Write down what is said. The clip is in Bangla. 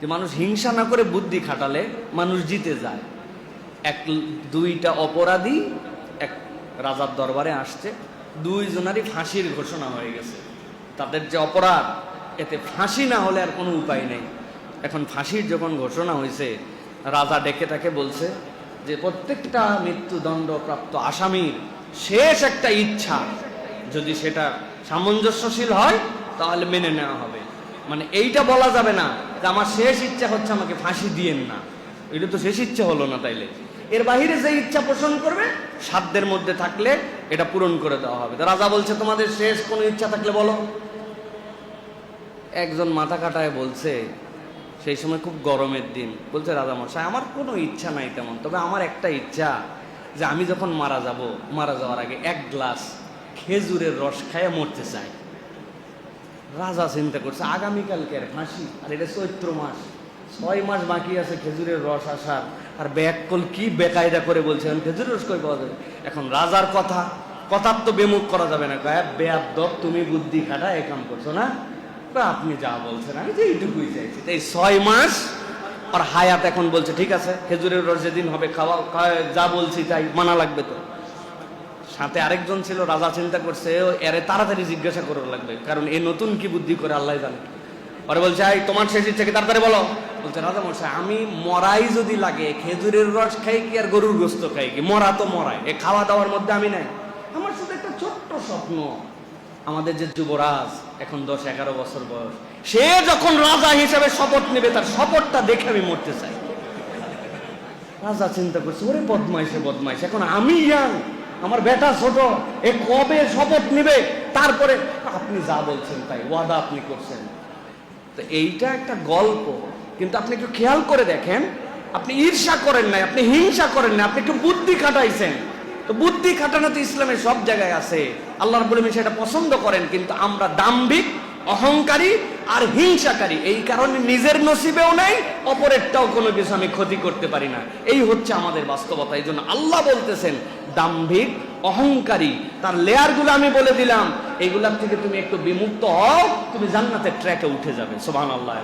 যে মানুষ হিংসা না করে বুদ্ধি খাটালে মানুষ জিতে যায়। এক দুইটা অপরাধী, এক রাজার দরবারে আসছে, দুইজনারই ফাঁসির ঘোষণা হয়ে গেছে। তাদের যে অপরাধ, এতে ফাঁসি না হলে আর কোনো উপায় নেই। এখন ফাঁসির যখন ঘোষণা হয়েছে, রাজা ডেকে তাকে বলছে যে, প্রত্যেকটা মৃত্যুদণ্ডপ্রাপ্ত আসামির শেষ একটা ইচ্ছা, যদি সেটা সামঞ্জস্যশীল হয়, তাহলে মেনে নেওয়া হবে। মানে এইটা বলা যাবে না যে আমার শেষ ইচ্ছা হচ্ছে আমাকে ফাঁসি দিয়েন না। এটা তো শেষ ইচ্ছা হলো না তাইলে। এর বাহিরে যে ইচ্ছা পোষণ করবে, সাধ্যের মধ্যে থাকলে এটা পূরণ করে দেওয়া হবে। রাজা বলছে, তোমাদের শেষ কোনো ইচ্ছা থাকলে বলো। একজন মাথা কাটায় বলছে, সেই সময় খুব গরমের দিন। বলছে রাজা মশাই আমার কোনো ইচ্ছা নাই তেমন। তবে আমার একটা ইচ্ছা যে আমি যখন মারা যাব, মারা যাওয়ার আগে এক গ্লাস খেজুরের রস খাইয়ে মরতে চাই। রাজা চিন্তা করছে আগামীকালকে আর ফাঁসি, আর এটা চৈত্র মাস। ছয় মাস বাকি আছে খেজুরের রস আসার। আর ব্যাককল কি বেকায়দা করে বলছে, এখন খেজুরের রস কই পাওয়া যাবে? এখন রাজার কথা, কথার তো বেমুখ করা যাবে না। কয় বেয়াদব তুমি বুদ্ধি খাটা এ কাম করছ না? আপনি যা বলছেন, আমি তো এইটুকুই চাইছি। এই ছয় মাস, আর হায়াত এখন বলছে, ঠিক আছে, খেজুরের রস যেদিন হবে খাওয়া- যা বলছি তাই, মানা লাগবে তো। সাথে আরেকজন ছিল, রাজা চিন্তা করছে এরে তাড়াতাড়ি জিজ্ঞাসা করার লাগবে, কারণ এ নতুন কি বুদ্ধি করে আল্লাহ জানে। পরে বলছে, এই, তোমার শেষ ইচ্ছে কি? তাড়াতাড়ি বলো। বলছে, রাজা মশাই, আমি মরাই যদি লাগে, খেজুরের রস খাই কি আর গরুর গোস্ত খাই কি? মরা তো মরাই, এ খাওয়া দাওয়ার মধ্যে আমি নাই। আমার শুধু একটা ছোট্ট স্বপ্ন, আমাদের যে যুবরাজ, এখন দশ, এগারো বছর বয়স, সে যখন রাজা হিসাবে শপথ নেবে, তার শপথটা দেখে আমি মরতে চাই। রাজা চিন্তা করছে, ওরে বদমাইশে বদমাইশ, এখন আমি ইয়াং আমার বেটা ছোট, এ কবে শপথ নিবে? তারপরে আপনি যা বলছেন তাই, ওয়াদা আপনি করছেন। তো এইটা একটা গল্প, কিন্তু আপনি একটু খেয়াল করে দেখেন, আপনি ঈর্ষা করেন নাই, আপনি হিংসা করেন না আপনি একটু বুদ্ধি খাটাইছেন। তো বুদ্ধি খাটানো তো ইসলামের সব জায়গায় আছে। আল্লাহ রাব্বুল আলামিন সেটা পছন্দ করেন, কিন্তু আমরা দাম্ভিক অহংকারী আর হিংসাকারী। এই কারণে নিজের নসিবেও নেই, অপরেরটাও কোনো কিছু আমি ক্ষতি করতে পারি না। এই হচ্ছে আমাদের বাস্তবতা। এই জন্য আল্লাহ বলতেছেন, দাম্ভিক, অহংকারী, তার লেয়ারগুলো আমি বলে দিলাম। এইগুলার থেকে তুমি একটু বিমুক্ত হও, তুমি জান্নাতের ট্র্যাকে উঠে যাবে। সোভান আল্লাহ